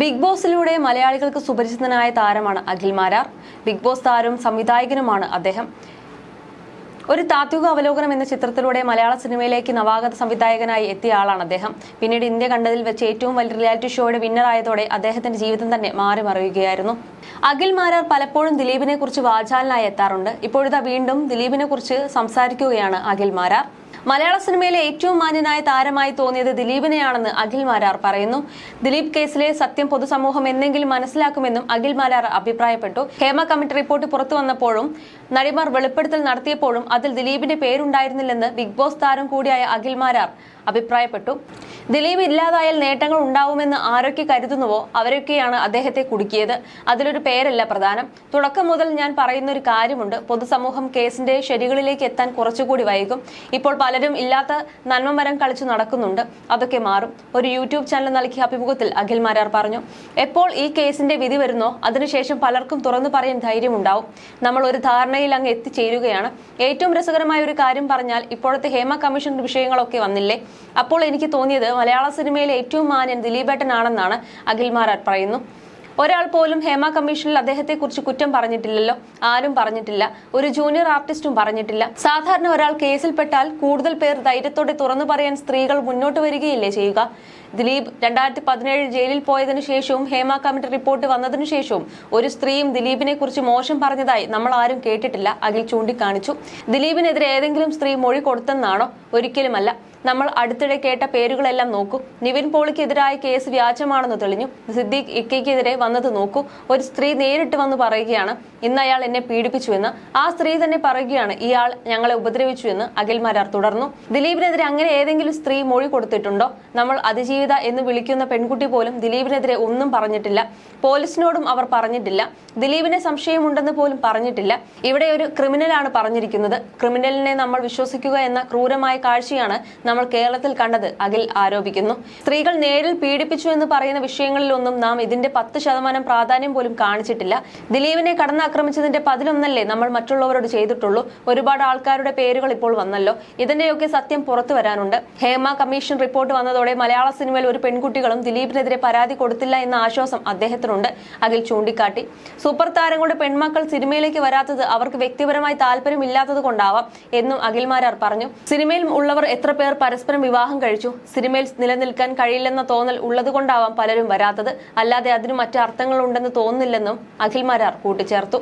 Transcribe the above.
Big ബോസിലൂടെ മലയാളികൾക്ക് സുപരിചിതനായ താരമാണ് Akhil Marar. Big boss താരവും സംവിധായകനുമാണ് അദ്ദേഹം. ഒരു താത്വിക അവലോകനം എന്ന ചിത്രത്തിലൂടെ മലയാള സിനിമയിലേക്ക് നവാഗത സംവിധായകനായി എത്തിയ ആളാണ് അദ്ദേഹം. പിന്നീട് ഇന്ത്യ കണ്ടതിൽ വെച്ച് ഏറ്റവും വലിയ റിയാലിറ്റി ഷോയുടെ വിന്നറായതോടെ അദ്ദേഹത്തിന്റെ ജീവിതം തന്നെ മാറി മറിയുകയായിരുന്നു. അഖിൽ മാരാർ പലപ്പോഴും ദിലീപിനെ കുറിച്ച് വാചാലനായി എത്താറുണ്ട്. ഇപ്പോഴിതാ വീണ്ടും ദിലീപിനെ കുറിച്ച് സംസാരിക്കുകയാണ് അഖിൽ മാരാർ. മലയാള സിനിമയിലെ ഏറ്റവും മാന്യനായ താരമായി തോന്നിയത് ദിലീപിനെയാണെന്ന് അഖിൽ മാരാർ പറയുന്നു. ദിലീപ് കേസിലെ സത്യം പൊതുസമൂഹം എന്നെങ്കിലും മനസ്സിലാക്കുമെന്നും അഖിൽ മാരാർ അഭിപ്രായപ്പെട്ടു. ഹേമ കമ്മിറ്റി റിപ്പോർട്ട് പുറത്തു വന്നപ്പോഴും നടിമാർ വെളിപ്പെടുത്തൽ നടത്തിയപ്പോഴും അതിൽ ദിലീപിന്റെ പേരുണ്ടായിരുന്നില്ലെന്ന് ബിഗ് ബോസ് താരം കൂടിയായ അഖിൽ മാരാർ അഭിപ്രായപ്പെട്ടു. ദിലീപ് ഇല്ലാതായാൽ നേട്ടങ്ങൾ ഉണ്ടാവുമെന്ന് ആരൊക്കെ കരുതുന്നുവോ അവരൊക്കെയാണ് അദ്ദേഹത്തെ കുടുക്കിയത്. അതിലൊരു പേരല്ല പ്രധാനം. തുടക്കം മുതൽ ഞാൻ പറയുന്ന ഒരു കാര്യമുണ്ട്. പൊതുസമൂഹം കേസിന്റെ ശരികളിലേക്ക് എത്താൻ കുറച്ചുകൂടി വൈകും. ഇപ്പോൾ പലരും ഇല്ലാത്ത നന്മമരം കളിച്ചു നടക്കുന്നുണ്ട്. അതൊക്കെ മാറും. ഒരു യൂട്യൂബ് ചാനൽ നൽകിയ അഭിമുഖത്തിൽ അഖിൽ മാരാർ പറഞ്ഞു എപ്പോൾ ഈ കേസിന്റെ വിധി വരുന്നോ അതിനുശേഷം പലർക്കും തുറന്നു പറയാൻ ധൈര്യമുണ്ടാവും. നമ്മൾ ഒരു ധാരണയിൽ അങ്ങ് എത്തിച്ചേരുകയാണ്. ഏറ്റവും രസകരമായ ഒരു കാര്യം പറഞ്ഞാൽ ഇപ്പോഴത്തെ ഹേമ കമ്മീഷൻ വിഷയങ്ങളൊക്കെ വന്നില്ലേ? അപ്പോൾ എനിക്ക് തോന്നിയത് മലയാള സിനിമയിലെ ഏറ്റവും മാന്യൻ ദിലീപേട്ടനാണെന്നാണ് അഖിൽ മാരാർ പറയുന്നു. ഒരാൾ പോലും ഹേമ കമ്മീഷനിൽ അദ്ദേഹത്തെക്കുറിച്ച് കുറ്റം പറഞ്ഞിട്ടില്ലല്ലോ. ആരും പറഞ്ഞിട്ടില്ല. ഒരു ജൂനിയർ ആർട്ടിസ്റ്റും പറഞ്ഞിട്ടില്ല. സാധാരണ ഒരാൾ കേസിൽപ്പെട്ടാൽ കൂടുതൽ പേർ ധൈര്യത്തോടെ തുറന്നു പറയാൻ സ്ത്രീകൾ മുന്നോട്ട് വരികയില്ലേ ചെയ്യുക? ദിലീപ് രണ്ടായിരത്തി പതിനേഴ് ജയിലിൽ പോയതിനു ശേഷവും ഹേമ കമ്മിറ്റി റിപ്പോർട്ട് വന്നതിനു ശേഷവും ഒരു സ്ത്രീയും ദിലീപിനെ കുറിച്ച് മോശം പറഞ്ഞതായി നമ്മൾ ആരും കേട്ടിട്ടില്ല. അഖിൽ ചൂണ്ടിക്കാണിച്ചു. ദിലീപിനെതിരെ ഏതെങ്കിലും സ്ത്രീ മൊഴി കൊടുത്തെന്നാണോ? ഒരിക്കലുമല്ല. നമ്മൾ അടുത്തിടെ കേട്ട പേരുകളെല്ലാം നോക്കൂ. നിവിൻ പോളിക്കെതിരായ കേസ് വ്യാജമാണെന്ന് തെളിഞ്ഞു. സിദ്ദീഖ് ഇക്കയ്ക്കെതിരെ വന്നത് നോക്കൂ. ഒരു സ്ത്രീ നേരിട്ട് വന്ന് പറയുകയാണ് ഇന്ന് അയാൾ എന്നെ പീഡിപ്പിച്ചുവെന്ന് ആ സ്ത്രീ തന്നെ പറയുകയാണ് ഇയാൾ ഞങ്ങളെ ഉപദ്രവിച്ചുവെന്ന് അഖിൽ മരാർ തുടർന്നു. ദിലീപിനെതിരെ അങ്ങനെ ഏതെങ്കിലും സ്ത്രീ മൊഴി കൊടുത്തിട്ടുണ്ടോ? നമ്മൾ അതിജീവിത എന്ന് വിളിക്കുന്ന പെൺകുട്ടി പോലും ദിലീപിനെതിരെ ഒന്നും പറഞ്ഞിട്ടില്ല. പോലീസിനോടും അവർ പറഞ്ഞിട്ടില്ല. ദിലീപിനെ സംശയമുണ്ടെന്ന് പോലും പറഞ്ഞിട്ടില്ല. ഇവിടെ ഒരു ക്രിമിനലാണ് പറഞ്ഞിരിക്കുന്നത്. ക്രിമിനലിനെ നമ്മൾ വിശ്വസിക്കുക എന്ന ക്രൂരമായ കാഴ്ചയാണ് നമ്മൾ കേരളത്തിൽ കണ്ടത് അഖിൽ ആരോപിക്കുന്നു. സ്ത്രീകൾ നേരിൽ പീഡിപ്പിച്ചു എന്ന് പറയുന്ന വിഷയങ്ങളിലൊന്നും നാം ഇതിന്റെ പത്ത് ശതമാനം പ്രാധാന്യം പോലും കാണിച്ചിട്ടില്ല. ദിലീപിനെ കടന്നാക്രമിച്ചതിന്റെ പതിലൊന്നല്ലേ നമ്മൾ മറ്റുള്ളവരോട് ചെയ്തിട്ടുള്ളൂ. ഒരുപാട് ആൾക്കാരുടെ പേരുകൾ ഇപ്പോൾ വന്നല്ലോ. ഇതിന്റെയൊക്കെ സത്യം പുറത്തു വരാനുണ്ട്. ഹേമ കമ്മീഷൻ റിപ്പോർട്ട് വന്നതോടെ മലയാള സിനിമയിൽ ഒരു പെൺകുട്ടികളും ദിലീപിനെതിരെ പരാതി കൊടുത്തില്ല എന്ന ആശ്വാസം അദ്ദേഹത്തിനുണ്ട്. അഖിൽ ചൂണ്ടിക്കാട്ടി. സൂപ്പർ താരങ്ങളുടെ പെൺമക്കൾ സിനിമയിലേക്ക് വരാത്തത് അവർക്ക് വ്യക്തിപരമായി താല്പര്യമില്ലാത്തത് കൊണ്ടാവാം എന്നും അഖിൽമാരാർ പറഞ്ഞു. സിനിമയിൽ ഉള്ളവർ എത്ര പേർ പരസ്പരം വിവാഹം കഴിച്ചു? സിനിമയിൽ നിലനിൽക്കാൻ കഴിയില്ലെന്ന തോന്നൽ ഉള്ളതുകൊണ്ടാവാം പലരും വരാത്തത്. അല്ലാതെ അതിന് മറ്റു അർത്ഥങ്ങളുണ്ടെന്ന് തോന്നുന്നില്ലെന്നും അഖിൽമാരാർ കൂട്ടിച്ചേർത്തു.